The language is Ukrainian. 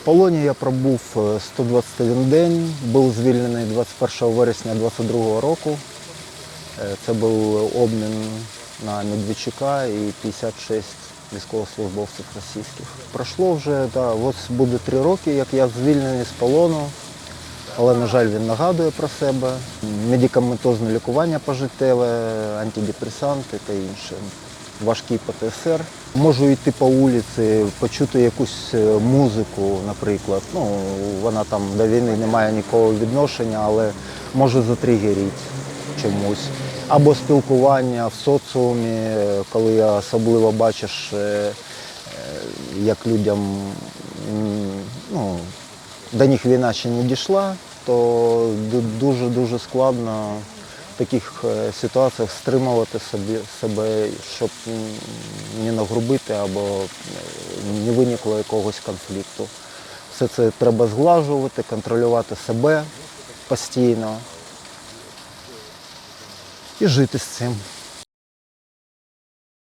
В полоні я пробув е, 121 день, був звільнений 21 вересня 22 року. Е, Це був обмін на Медведчука і 56 військовослужбовців російських. Пройшло вже, да, ось буде три роки, як я звільнений з полону, але, на жаль, він нагадує про себе. Медикаментозне лікування пожиттєве, антидепресанти та інше. Важкий ПТСР. Можу йти по вулиці, почути якусь е, музику, наприклад. Ну, вона там до війни не має нікого відношення, але може затригерити чомусь. Або спілкування в соціумі, е, коли я особливо бачиш, е, як людям ну, до них війна ще не дійшла, то дуже-дуже складно таких е, ситуаціях стримувати собі, себе, щоб не нагрубити або е, не виникло якогось конфлікту. Все це треба зглажувати, контролювати себе постійно і жити з цим.